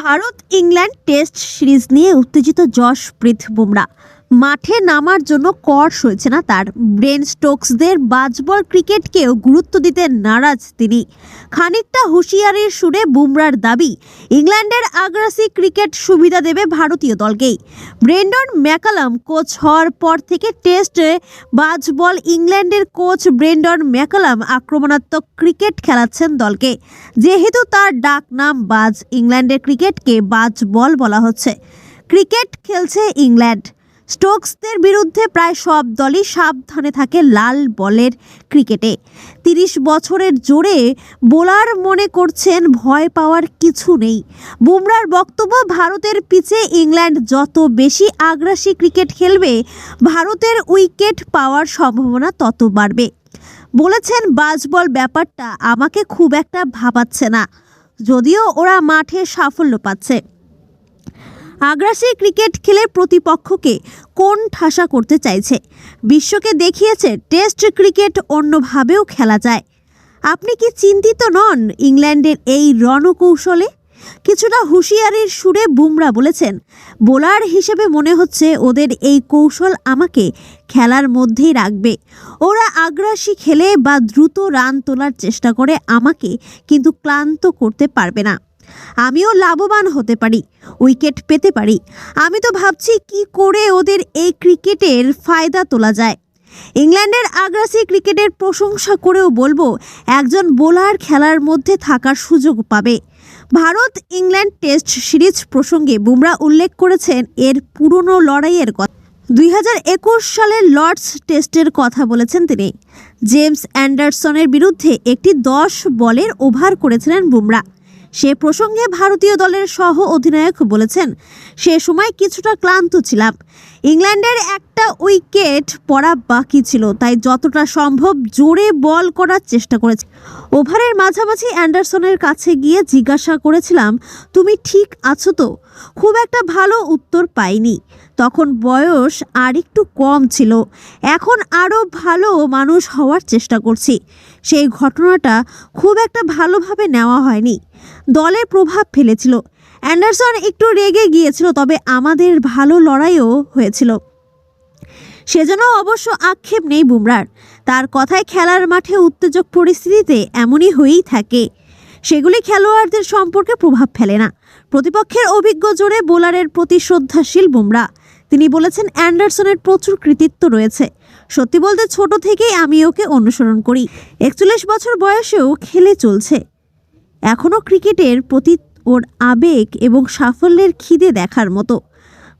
Bharat England test series নিয়ে উত্তেজিত যশ যশপ্রীত বুমরা। মাঠে নামার জন্য কর সইছে না তার। ব্রেন স্টোকসদের বাজবল ক্রিকেটকেও গুরুত্ব দিতে নারাজ তিনি। খানিকটা হুঁশিয়ারির সুরে বুমরার দাবি, ইংল্যান্ডের আগ্রাসী ক্রিকেট সুবিধা দেবে ভারতীয় দলকেই। ব্রেন্ডন ম্যাকালাম কোচ হওয়ার পর থেকে টেস্টে বাজবল ইংল্যান্ডের কোচ ব্রেন্ডন ম্যাকালাম আক্রমণাত্মক ক্রিকেট খেলাচ্ছেন দলকে। যেহেতু তার ডাক নাম বাজ, ইংল্যান্ডের ক্রিকেটকে বাজ বল বলা হচ্ছে। ক্রিকেট খেলছে ইংল্যান্ড। স্টোকসদের বিরুদ্ধে প্রায় সব দলই সাবধানে থাকে লাল বলের ক্রিকেটে। তিরিশ বছরের জোরে বোলার মনে করছেন ভয় পাওয়ার কিছু নেই। বুমরার বক্তব্য, ভারতের পিচে ইংল্যান্ড যত বেশি আগ্রাসী ক্রিকেট খেলবে, ভারতের উইকেট পাওয়ার সম্ভাবনা তত বাড়বে। বলেছেন, বাজবল ব্যাপারটা আমাকে খুব একটা ভাবাচ্ছে না, যদিও ওরা মাঠে সাফল্য পাচ্ছে। আগ্রাসী ক্রিকেট খেলে প্রতিপক্ষকে কোন ঠাসা করতে চাইছে? বিশ্বকে দেখিয়েছে টেস্ট ক্রিকেট অন্যভাবেও খেলা যায়। আপনি কি চিন্তিত নন ইংল্যান্ডের এই রণকৌশলে? কিছুটা হুঁশিয়ারির সুরে বুমরা বলেছেন, বোলার হিসেবে মনে হচ্ছে ওদের এই কৌশল আমাকে খেলার মধ্যেই রাখবে। ওরা আগ্রাসী খেলে বা দ্রুত রান তোলার চেষ্টা করে আমাকে কিন্তু ক্লান্ত করতে পারবে না। আমিও লাভবান হতে পারি, উইকেট পেতে পারি। আমি তো ভাবছি কি করে ওদের এই ক্রিকেটের ফায়দা তোলা যায়। ইংল্যান্ডের আগ্রাসী ক্রিকেটের প্রশংসা করেও বলব, একজন বোলার খেলার মধ্যে থাকার সুযোগ পাবে। ভারত ইংল্যান্ড টেস্ট সিরিজ প্রসঙ্গে বুমরা উল্লেখ করেছেন, এর পুরনো লড়াইয়ের কথা। দুই হাজার একুশ সালের লর্ডস টেস্টের কথা বলেছেন তিনি। জেমস অ্যান্ডারসনের বিরুদ্ধে একটি দশ বলের ওভার করেছিলেন বুমরা। সে প্রসঙ্গে ভারতীয় দলের সহ অধিনায়ক বলেছেন, সে সময় কিছুটা ক্লান্ত ছিলাম। ইংল্যান্ডের একটা উইকেট পড়া বাকি ছিল, তাই যতটা সম্ভব জোরে বল করার চেষ্টা করেছি। ওভারের মাঝামাঝি অ্যান্ডারসনের কাছে গিয়ে জিজ্ঞাসা করেছিলাম, তুমি ঠিক আছো তো? খুব একটা ভালো উত্তর পাইনি। তখন বয়স আর একটু কম ছিল। এখন আরও ভালো মানুষ হওয়ার চেষ্টা করছি। সেই ঘটনাটা খুব একটা ভালোভাবে নেওয়া হয়নি। দলে প্রভাব ফেলেছিল। অ্যান্ডারসন একটু রেগে গিয়েছিল, তবে আমাদের ভালো লড়াইও হয়েছিল। সেজন্য অবশ্য আক্ষেপ নেই বুমরার। তার কথায় খেলার মাঠে উত্তেজক পরিস্থিতিতে এমনই হয়েই থাকে। সেগুলি খেলোয়াড়দের সম্পর্কে প্রভাব ফেলে না। প্রতিপক্ষের অভিজ্ঞ জোরে বোলারের প্রতি শ্রদ্ধাশীল বুমরা। তিনি বলেছেন, অ্যান্ডারসনের প্রচুর কৃতিত্ব রয়েছে। সত্যি বলতে ছোট থেকেই আমি ওকে অনুসরণ করি। একচল্লিশ বছর বয়সেও খেলে চলছে। এখনও ক্রিকেটের প্রতি ওর আবেগ এবং সাফল্যের খিদে দেখার মতো।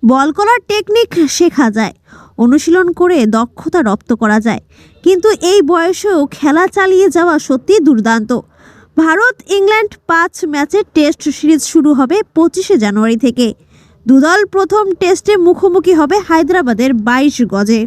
বল করার টেকনিক শেখা যায়, অনুশীলন করে দক্ষতা রপ্ত করা যায়। কিন্তু এই বয়সেও খেলা চালিয়ে যাওয়া সত্যিই দুর্দান্ত। ভারত ইংল্যান্ড পাঁচ ম্যাচের টেস্ট সিরিজ শুরু হবে পঁচিশে জানুয়ারি থেকে। দুদল প্রথম টেস্টে মুখোমুখি হবে হায়দ্রাবাদের বাইশ গজে।